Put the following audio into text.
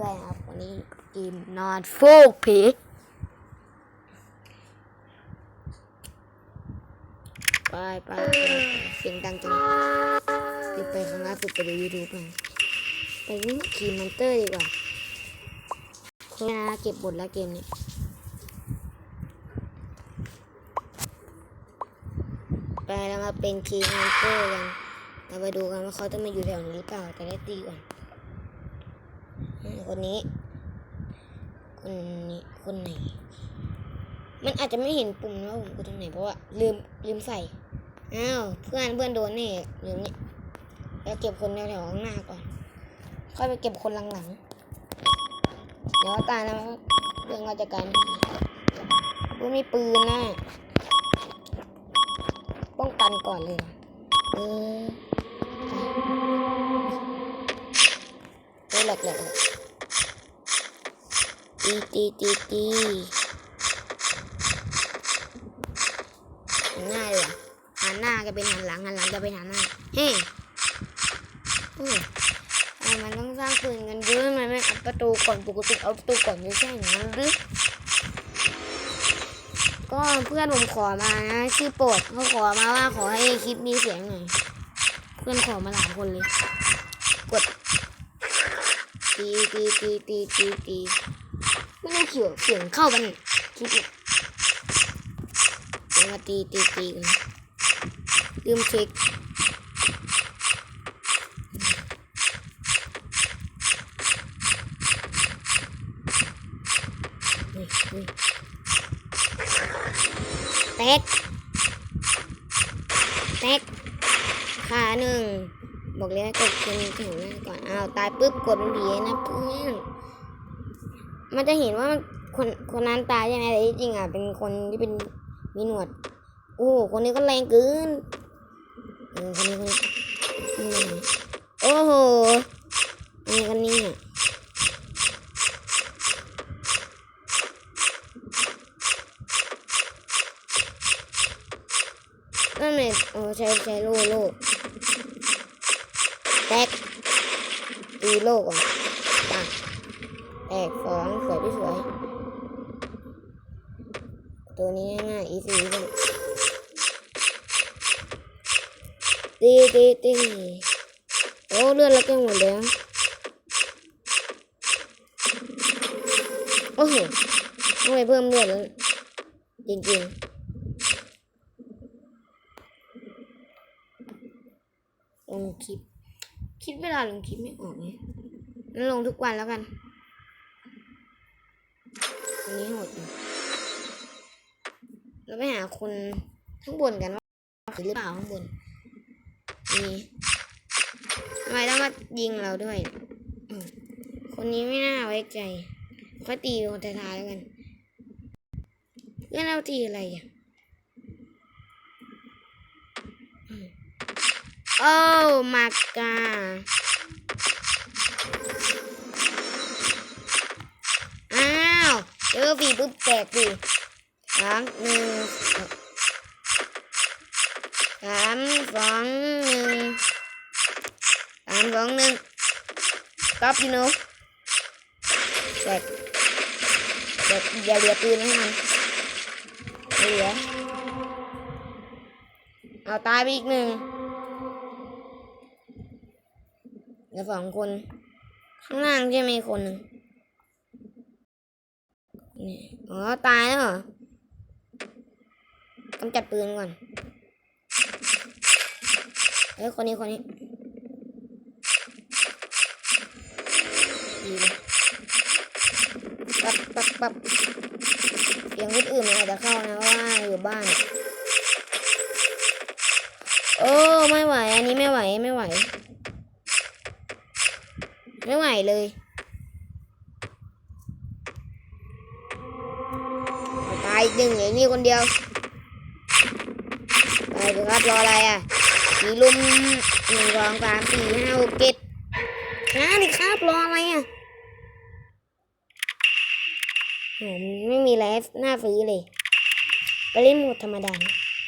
ด้วยนะครับ วันนี้กมนนอนโฟกผีไปไปไปเสียงดังจังปิดไปครั้งล่าสุดไปดูยูทูบมาไปวิ่งขี่มอนเตอร์ดีกว่าคุณนาเก็บบทแล้วเกมนี้ไปแล้วมาเป็นคีย์มอนเตอร์กันเราไปดูกันว่าเขาจะมาอยู่แถวนี้หรือเปล่าแต่ได้ตีก่อน คนนี้ คนนี้ คนไหน มันอาจจะไม่เห็นปุ่มว่าผมกดตรงไหนเพราะว่าลืมลืมใส่ อ้าวเพื่อนเพื่อนโดนนี่ลืมนี่แล้วเก็บคนแถวๆข้างหน้าก่อน ค่อยไปเก็บคนหลังๆ เดี๋ยวตายแล้วเรื่องราชการกูมีปืนนะ ป้องกันก่อนเลย เออ เออหลักหลักหลัก ตีตีตีตีหันหน้าเลยเหรอหันหน้าก็เป็นหันหลังหันหลังก็เป็นหันหน้าเฮ้โอ้ยทำไมมันต้องสร้างปืนกันเยอะมันไม่เอาประตูก่อนปกติเอาประตูก่อนไม่ใช่อย่างนั้นหรือก็เพื่อนผมขอมานะชื่อโปรดเขาขอมาว่าขอให้คลิปมีเสียงหน่อยเพื่อนขอมาหลายคนเลย กดตีตีตีตีตีตี ไม่เขียวเสียงเข้ากันคลิปเนี่ยเดี๋ยวมาตีตีตีกันลืมเช็คเต็กเต็กขาหนึ่ง บอกเลยว่ากดคนแถวหน้าก่อน อ้าว ตายปุ๊บกดเป็นผีนะเพื่อน มันจะเห็นว่าคนคนนั้นตายใช่ไหมแต่ที่จริงอะเป็นคนที่เป็นมีหนวด โอ้โหคนนี้ก็แรงเกินเออคนนี้คนนี้โอ้โหอันนี้คนนี้อะนั่นเลยโอ้ใช้ใช้โล่โล่แตกตีโล่ก่อนปัง แตกสองสวยที่สวย ตัวนี้ง่ายๆอีซีเลยตีตีตีโอ้เลือดแล้วก็หมดแล้วโอ้โหทำไมเพิ่มเลือดแล้วจริงๆลงคลิป คิดเวลาลงคลิปไม่ออกไงงั้นลงทุกวันแล้วกัน นนี้โหดเราไปหาคนข้างบนกันว่าหรือเปล่าข้างบนมีทำไมต้องมายิงเราด้วย คนนี้ไม่น่าไว้ใจค่อยตีคนท้ายๆแล้วกันเพื่อนเราตีอะไรอะโอ้มากาาวเจอผีปุ๊บแตกดิสามหนึ่งสามสองหนึ่งสามสองหนึ่งก๊อปยูโนแตกแตกอย่าเหลือปืนให้มันเหลือเอาตายไปอีกหนึ่งเหลือสองคน ข้างล่างใช่ไหมคนหนึ่ง นี่อ๋อตายแล้วเหรอกำจัดปืนก่อนเฮ้ยคนนี้คนนี้ดีเลยปับปับปับเสียงคนอื่นมันอาจจะเข้านะเพราะว่าอยู่บ้าน โอ้ไม่ไหว อันนี้ไม่ไหวไม่ไหว ไม่ไหวเลยายอีกหนึ่งอย่างนี่คนเดียว ไปดูครับรออะไรอะสีลุมหนึ่งสองสามสี่ห้าหกเจ็ดนะนี่ครับรออะไรอะโหไม่มีไลฟ์หน้าฟรีเลย ไปเล่นโหมดธรรมดานะ